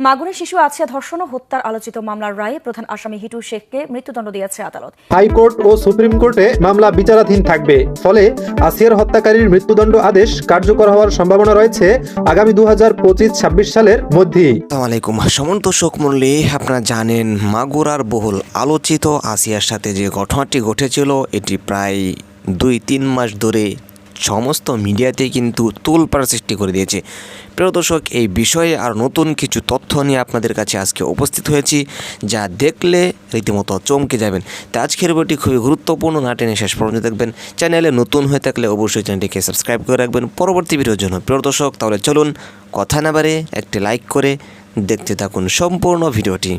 মাগুরা শিশু আছে ধর্ষণ ও হত্যার আলোচিত মামলার রায়ে প্রধান আসামি হিটু শেখকে মৃত্যুদণ্ড দিয়েছে আদালত। হাইকোর্ট ও সুপ্রিম কোর্টে মামলা বিচারাধীন থাকবে। ফলে আসিয়ার হত্যাকারীর মৃত্যুদণ্ড আদেশ কার্যকর হওয়ার সম্ভাবনা রয়েছে আগামী দু হাজার পঁচিশ ছাব্বিশ সালের মধ্যে আসসালামু আলাইকুম। সমন্ত শোক মল্লী আপনারা জানেন মাগুরার বহুল আলোচিত আসিয়ার সাথে যে ঘটনাটি ঘটেছিল এটি প্রায় দুই তিন মাস ধরে সমস্ত মিডিয়াতে কিন্তু তোলপাড় সৃষ্টি করে দিয়েছে। প্রিয় দর্শক, এই বিষয়ে আর নতুন কিছু তথ্য নিয়ে আপনাদের কাছে আজকে উপস্থিত হয়েছি, যা দেখলে রীতিমতো চমকে যাবেন। তা আজকের বইটি খুবই গুরুত্বপূর্ণ, না টেনে শেষ পর্যন্ত দেখবেন। চ্যানেলে নতুন হয়ে থাকলে অবশ্যই চ্যানেলটিকে সাবস্ক্রাইব করে রাখবেন। পরবর্তী ভিডিওর জন্য, প্রিয় দর্শক, তাহলে চলুন কথা না বারে একটি লাইক করে দেখতে থাকুন সম্পূর্ণ ভিডিওটি।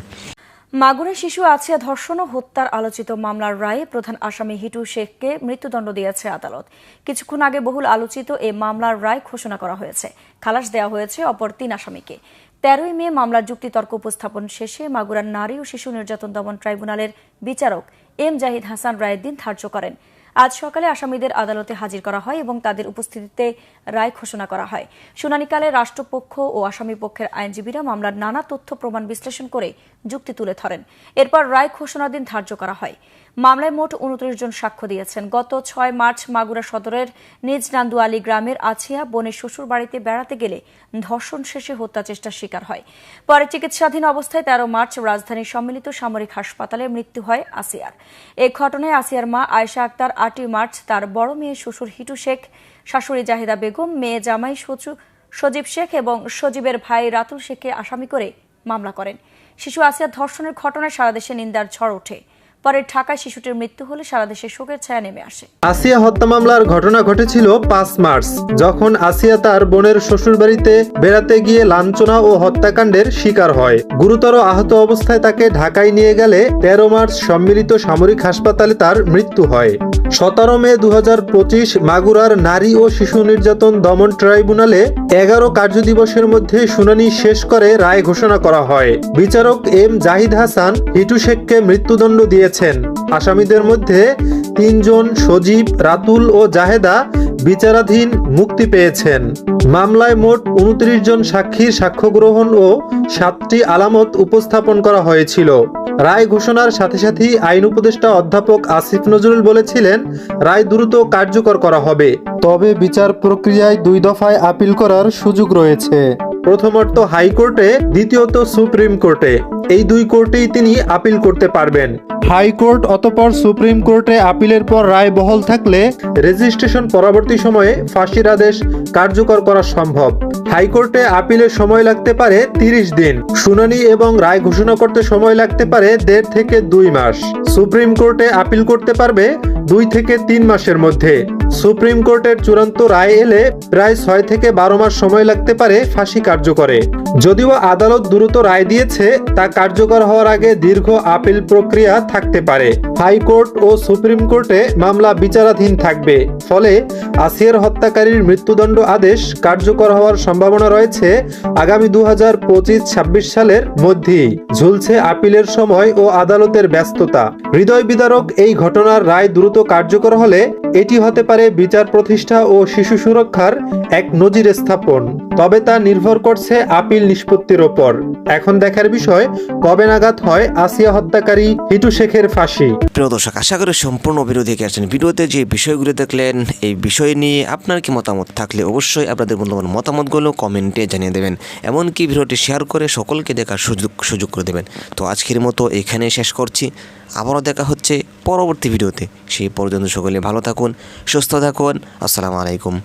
মাগুরা শিশু আছিয়া ধর্ষণ ও হত্যার আলোচিত মামলার রায়ে প্রধান আসামি হিটু শেখকে মৃত্যুদণ্ড দিয়েছে আদালত। কিছুক্ষণ আগে বহুল আলোচিত এই মামলার রায় ঘোষণা করা হয়েছে। খালাস দেওয়া হয়েছে অপর তিন আসামিকে। তেরোই মে মামলার যুক্তিতর্ক উপস্থাপন শেষে মাগুরার নারী ও শিশু নির্যাতন দমন ট্রাইব্যুনালের বিচারক এম জাহিদ হাসান রায়ের দিন ধার্য করেন। আজ সকালে আসামিদের আদালতে হাজির করা হয় এবং তাদের উপস্থিতিতে রায় ঘোষণা করা হয়। শুনানিকালে রাষ্ট্রপক্ষ ও আসামি পক্ষের আইনজীবীরা মামলার নানা তথ্য প্রমাণ বিশ্লেষণ করে যুক্তি তুলে ধরেন। এরপর রায় ঘোষণার দিন ধার্য করা হয়। মামলায় মোট উনত্রিশ জন সাক্ষ্য দিয়েছেন। গত ছয় মার্চ মাগুরা সদরের নিজ নান্দুয়ালি গ্রামের আছিয়া বোনের শ্বশুর বাড়িতে বেড়াতে গেলে ধর্ষণ শেষে হত্যা চেষ্টার শিকার হয়। পরে চিকিৎসাধীন অবস্থায় তেরো মার্চ রাজধানীর সম্মিলিত সামরিক হাসপাতালে মৃত্যু হয় আসিয়ার। এই ঘটনায় আসিয়ার মা আয়শা আক্তার আটই মার্চ তার বড় মেয়ে শ্বশুর হিটু শেখ, শাশুড়ি জাহিদা বেগম, মেয়ে জামাই সচু সজীব শেখ এবং সজীবের ভাই রাতুল শেখকে আসামি করে মামলা করেন। শিশু আসিয়া ধর্ষণের ঘটনায় সারা দেশে নিন্দার ঝড় ওঠে। পরে ঢাকায় শিশুটির মৃত্যু হলে সারা দেশে শোকের ছায়া নেমে আসে। আসিয়া হত্যা মামলার ঘটনা ঘটেছিল পাঁচ মার্চ, যখন আসিয়া তার বোনের শ্বশুরবাড়িতে বেড়াতে গিয়ে লাঞ্ছনা ও হত্যাকাণ্ডের শিকার হয়। গুরুতর আহত অবস্থায় তাকে ঢাকায় নিয়ে গেলে তেরো মার্চ সম্মিলিত সামরিক হাসপাতালে তার মৃত্যু হয়। সতেরো মে দু হাজার পঁচিশ, মাগুরার নারী ও শিশু নির্যাতন দমন ট্রাইব্যুনালে এগারো কার্যদিবসের মধ্যে শুনানি শেষ করে রায় ঘোষণা করা হয়। বিচারক এম জাহিদ হাসান, হিটু শেখকে মৃত্যুদণ্ড দিয়েছেন আসামিদের মধ্যে তিনজন সজীব, রাতুল ও জাহেদা বিচারাধীন মুক্তি পেয়েছেন। মামলায় মোট উনত্রিশ জন সাক্ষীর সাক্ষ্য গ্রহণ ও সাতটি আলামত উপস্থাপন করা হয়েছিল। রায় ঘোষণার সাথে সাথেই আইন উপদেষ্টা অধ্যাপক আসিফ নজরুল বলেছিলেন, রায় দ্রুত কার্যকর করা হবে। তবে বিচার প্রক্রিয়ায় দুই দফায় আপিল করার সুযোগ রয়েছে। প্রথমত হাইকোর্টে দ্বিতীয়ত সুপ্রিম কোর্টে। এই দুই কোর্টেই তিনি আপিল করতে পারবেন। হাইকোর্ট অতপর সুপ্রিম কোর্টে আপিলের পর রায় বহাল থাকলে রেজিস্ট্রেশন পরবর্তী সময়ে ফাঁসির আদেশ কার্যকর করা সম্ভব। হাইকোর্টে আপিলের সময় লাগতে পারে তিরিশ দিন। শুনানি এবং রায় ঘোষণা করতে সময় লাগতে পারে দেড় থেকে দুই মাস। সুপ্রিম কোর্টে আপিল করতে পারবে দুই থেকে তিন মাসের মধ্যে। সুপ্রিম কোর্টের চূড়ান্ত রায় এলে প্রায় ছয় থেকে বারো মাস সময় লাগতে পারে ফাঁসি কার্যকরে। যদিও আদালত দ্রুত রায় দিয়েছে, তা কার্যকর হওয়ার আগে দীর্ঘ আপিল প্রক্রিয়া থাকতে পারে। হাইকোর্ট ও সুপ্রিম কোর্টে মামলা বিচারাধীন থাকবে। ফলে আসিয়ার হত্যাকারীর মৃত্যুদণ্ড আদেশ কার্যকর হওয়ার সম্ভাবনা রয়েছে আগামী দু হাজার পঁচিশ সালের মধ্যেই। ঝুলছে আপিলের সময় ও আদালতের ব্যস্ততা। হৃদয় বিদারক এই ঘটনার রায় দ্রুত কার্যকর হলে এটি হতে পারে বিচার প্রতিষ্ঠা ও শিশু সুরক্ষার এক নজির স্থাপন, তবে তা নির্ভর করছে আপিল নিষ্পত্তির ওপর। এখন দেখার বিষয়, কবে নাগাদ হয় আসিয়া হত্যাকারী হিটু শেখের ফাঁসি? প্রিয় দর্শক, আশা করি সম্পূর্ণ ভিডিও দেখে আসছেন ভিডিওতে যে বিষয়গুলো দেখলেন, এই বিষয় নিয়ে আপনার কি মতামত থাকলে অবশ্যই আপনাদের মূল্যবান মতামতগুলো কমেন্টে জানিয়ে দেবেন। এমনকি ভিডিওটি শেয়ার করে সকলকে দেখার সুযোগ সুযোগ করে দেবেন। তো আজকের মতো এখানে শেষ করছি। আবারও দেখা হচ্ছে পরবর্তী ভিডিওতে সেই পর্যন্ত সকলে ভালো থাকুন সুস্থ থাকুন। আসসালামু আলাইকুম।